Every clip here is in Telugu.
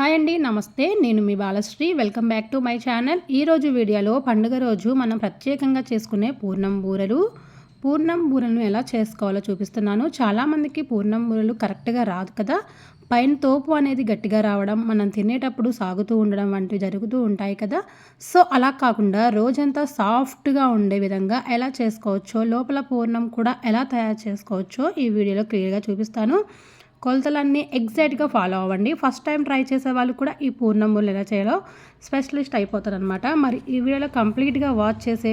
హాయ్ అండి నమస్తే. నేను మీ Balasri. Welcome back to my channel. ఈరోజు వీడియోలో పండుగ రోజు మనం ప్రత్యేకంగా చేసుకునే పూర్ణం బూరెలు. పూర్ణం బూరలను ఎలా చేసుకోవాలో చూపిస్తున్నాను. చాలామందికి పూర్ణం బూరెలు కరెక్ట్గా రాదు కదా. పైన తోపు అనేది గట్టిగా రావడం మనం తినేటప్పుడు సాగుతూ ఉండడం వంటివి జరుగుతూ ఉంటాయి కదా. సో అలా కాకుండా రోజంతా సాఫ్ట్గా ఉండే విధంగా ఎలా చేసుకోవచ్చో లోపల పూర్ణం కూడా ఎలా తయారు చేసుకోవచ్చో ఈ వీడియోలో క్లియర్గా చూపిస్తాను. కొలతలన్నీ ఎగ్జాక్ట్గా ఫాలో అవ్వండి. ఫస్ట్ టైం ట్రై చేసే వాళ్ళు కూడా ఈ పూర్ణములు ఎలా చేయాలో స్పెషలిస్ట్ అయిపోతారనమాట మరి ఈ వీడియోలో కంప్లీట్గా వాచ్ చేసే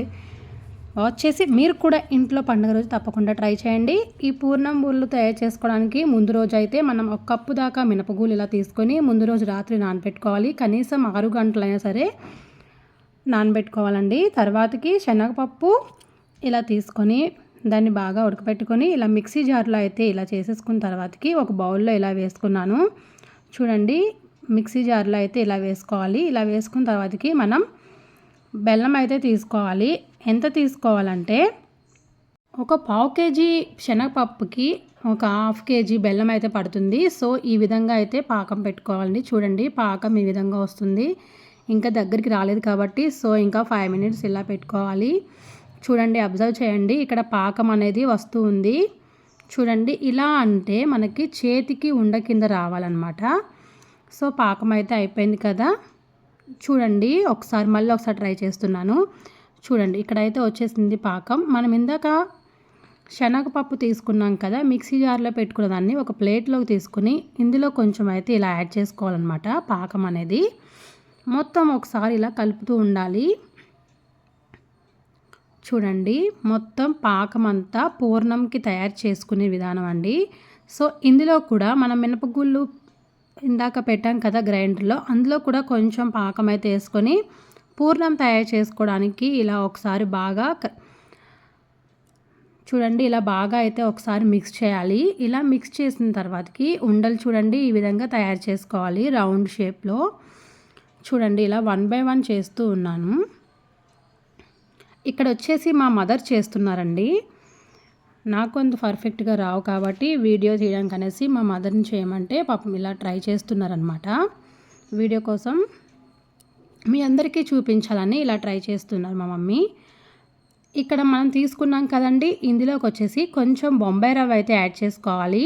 వాచ్ చేసి మీరు కూడా ఇంట్లో పండుగ రోజు తప్పకుండా ట్రై చేయండి. ఈ పూర్ణం బూరెలు తయారు చేసుకోవడానికి ముందు రోజు అయితే మనం ఒక కప్పు దాకా మినపగూలు ఇలా తీసుకొని ముందు రోజు రాత్రి నానబెట్టుకోవాలి. కనీసం ఆరు గంటలైనా సరే నానబెట్టుకోవాలండి. తర్వాతకి శనగపప్పు ఇలా తీసుకొని దాన్ని బాగా ఉడకపెట్టుకొని ఇలా మిక్సీ జార్లో అయితే ఇలా చేసేసుకున్న తర్వాతకి ఒక బౌల్లో ఇలా వేసుకున్నాను. చూడండి మిక్సీ జార్లో అయితే ఇలా వేసుకోవాలి. ఇలా వేసుకున్న తర్వాతకి మనం బెల్లం అయితే తీసుకోవాలి. ఎంత తీసుకోవాలంటే ఒక పావు కేజీ శనగపప్పుకి ఒక హాఫ్ కేజీ బెల్లం అయితే పడుతుంది. సో ఈ విధంగా అయితే పాకం పెట్టుకోవాలండి. చూడండి పాకం ఈ విధంగా వస్తుంది. ఇంకా దగ్గరికి రాలేదు కాబట్టి సో ఇంకా ఫైవ్ మినిట్స్ ఇలా పెట్టుకోవాలి. చూడండి అబ్జర్వ్ చేయండి. ఇక్కడ పాకం అనేది వస్తూ ఉంది. చూడండి ఇలా అంటే మనకి చేతికి ఉండ కింద రావాలన్నమాట. సో పాకం అయితే అయిపోయింది కదా. చూడండి ఒకసారి మళ్ళీ ఒకసారి ట్రై చేస్తున్నాను. చూడండి ఇక్కడైతే వచ్చేసింది పాకం. మనం ఇందాక శనగపప్పు తీసుకున్నాం కదా మిక్సీ జార్లో పెట్టుకున్న దాన్ని ఒక ప్లేట్లోకి తీసుకుని ఇందులో కొంచెం అయితే ఇలా యాడ్ చేసుకోవాలన్నమాట పాకం అనేది. మొత్తం ఒకసారి ఇలా కలుపుతూ ఉండాలి. చూడండి. మొత్తం పాకం అంతా పూర్ణంకి తయారు చేసుకునే విధానం అండి. సో ఇందులో కూడా మనం మినపగుళ్ళు ఇందాక పెట్టాం కదా గ్రైండర్లో అందులో కూడా కొంచెం పాకం అయితే వేసుకొని పూర్ణం తయారు చేసుకోవడానికి ఇలా ఒకసారి బాగా చూడండి ఇలా బాగా అయితే ఒకసారి మిక్స్ చేయాలి. ఇలా మిక్స్ చేసిన తర్వాతకి ఉండలు చూడండి ఈ విధంగా తయారు చేసుకోవాలి రౌండ్ షేప్లో. చూడండి ఇలా వన్ బై వన్ చేస్తూ ఉన్నాను. ఇక్కడ వచ్చేసి మా మదర్ చేస్తున్నారండి. నాకు కొంత పర్ఫెక్ట్గా రావు కాబట్టి వీడియో చేయడానికి అనేసి మా మదర్ని చేయమంటే పాపం ఇలా ట్రై చేస్తున్నారనమాట వీడియో కోసం మీ అందరికీ చూపించాలని ఇలా ట్రై చేస్తున్నారు మా మమ్మీ. ఇక్కడ మనం తీసుకున్నాం కదండి ఇందులోకి వచ్చేసి కొంచెం బొంబాయి రవ్వ అయితే యాడ్ చేసుకోవాలి.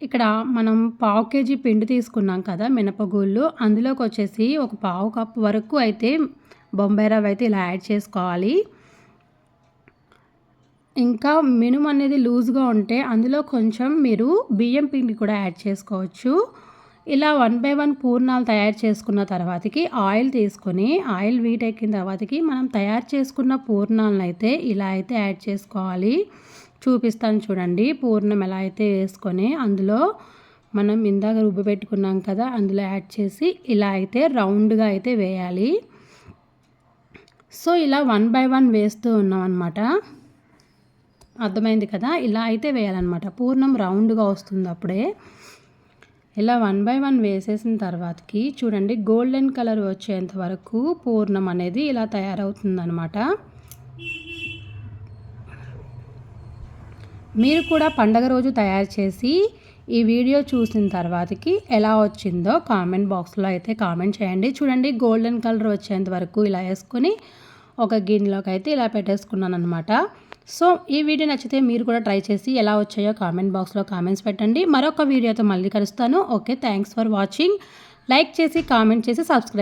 ఇక్కడ మనం పావు కేజీ పిండి తీసుకున్నాం కదా మినపగూళ్ళు అందులోకి వచ్చేసి ఒక పావు కప్పు వరకు అయితే బొంబాయి రవ్వ అయితే ఇలా యాడ్ చేసుకోవాలి. ఇంకా మినుము అనేది లూజ్గా ఉంటే అందులో కొంచెం మీరు బియ్యం పిండి కూడా యాడ్ చేసుకోవచ్చు. ఇలా వన్ బై వన్ పూర్ణాలు తయారు చేసుకున్న తర్వాతకి ఆయిల్ తీసుకొని ఆయిల్ వీట్ ఎక్కిన తర్వాతకి మనం తయారు చేసుకున్న పూర్ణాలను అయితే ఇలా అయితే యాడ్ చేసుకోవాలి. చూపిస్తాను చూడండి పూర్ణం ఎలా అయితే వేసుకొని అందులో మనం ఇందాక రుబ్బు పెట్టుకున్నాం కదా అందులో యాడ్ చేసి ఇలా అయితే రౌండ్గా అయితే వేయాలి. సో ఇలా వన్ బై వన్ వేస్తూ ఉన్నాం అనమాట అర్థమైంది కదా? ఇలా అయితే వేయాలన్నమాట. పూర్ణం రౌండ్గా వస్తుంది అప్పుడే. ఇలా వన్ బై వన్ వేసేసిన తర్వాతకి చూడండి గోల్డెన్ కలర్ వచ్చేంత వరకు పూర్ణం అనేది ఇలా తయారవుతుందనమాట మీరు కూడా పండగ రోజు తయారు చేసి ఈ వీడియో చూసిన తర్వాతకి ఎలా వచ్చిందో కామెంట్ బాక్స్లో అయితే కామెంట్ చేయండి. చూడండి గోల్డెన్ కలర్ వచ్చేంత వరకు ఇలా వేసుకొని ఒక గిన్నెలోకి అయితే ఇలా పెట్టేసుకున్నాను అనమాట సో ఈ వీడియో నచ్చితే మీరు కూడా ట్రై చేసి ఎలా వచ్చాయో కామెంట్ బాక్స్లో కామెంట్స్ పెట్టండి. మరొక వీడియోతో మళ్ళీ కలుస్తాను. Okay thanks for watching. Like చేసి కామెంట్ చేసి సబ్స్క్రైబ్